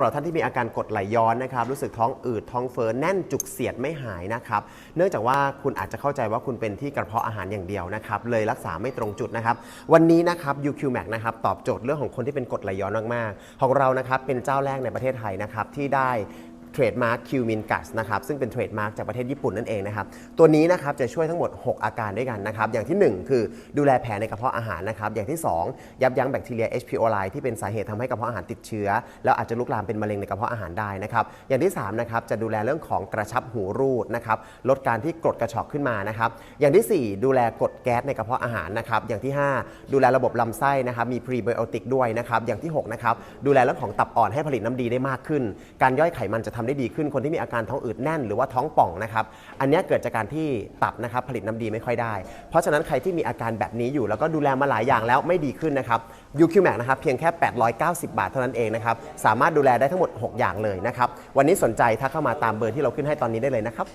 สำหรับท่านที่มีอาการกดไหลย้อนนะครับรู้สึกท้องอืดท้องเฟ้อแน่นจุกเสียดไม่หายนะครับเนื่องจากว่าคุณอาจจะเข้าใจว่าคุณเป็นที่กระเพาะอาหารอย่างเดียวนะครับเลยรักษาไม่ตรงจุดนะครับวันนี้นะครับ UQ-Max นะครับตอบโจทย์เรื่องของคนที่เป็นกดไหลย้อนมากๆ ของเรานะครับเป็นเจ้าแรกในประเทศไทยนะครับที่ได้ เทรดมาร์คคิวมินกัสนะครับซึ่งเป็นเทรดมาร์คจากประเทศญี่ปุ่นนั่นเองนะครับตัวนี้นะครับจะช่วยทั้งหมด 6 อาการด้วยกันนะครับอย่างทีหนึ่1 คือดูแลแผลในกระเพาะอาหารนะครับอย่างที่ 2 ยับยั้งแบคทีเรีย H. pylori ที่เป็นสาเหตุทำให้กระเพาะอาหารติดเชื้อ แล้วอาจจะลุกลามเป็นมะเร็งในกระเพาะอาหารได้นะครับอย่างที่3นะครับจะดูแลเรื่องของกระชับหูรูดนะครับลดการที่กรดกระชอกขึ้นมานะครับอย่างทีสี่4 ดูแลกรดแก๊สในกระเพาะอาหารนะครับอย่างที่ 5 ดูแลระบบลำไส้นะครับมีพรีไบโอติกด้วยนะครับอย่างที่6นะครับดูแลเรื่องของตับอ่อนให้ผลิตน้ำดีได้มากขึ้น การย่อยไขมันจะทำได้ดีขึ้นคนที่มีอาการท้องอืดแน่นหรือว่าท้องป่องนะครับ อันนี้เกิดจากการที่ตับนะครับผลิตน้ำดีไม่ค่อยได้ เพราะฉะนั้นใครที่มีอาการแบบนี้อยู่ แล้วก็ดูแลมาหลายอย่างแล้วไม่ดีขึ้นนะครับ UQ-Max นะครับเพียงแค่ 890 บาทเท่านั้นเองนะครับสามารถดูแลได้ทั้งหมด 6 อย่างเลยนะครับวันนี้สนใจถ้าเข้ามาตามเบอร์ที่เราขึ้นให้ตอนนี้ได้เลยนะครับ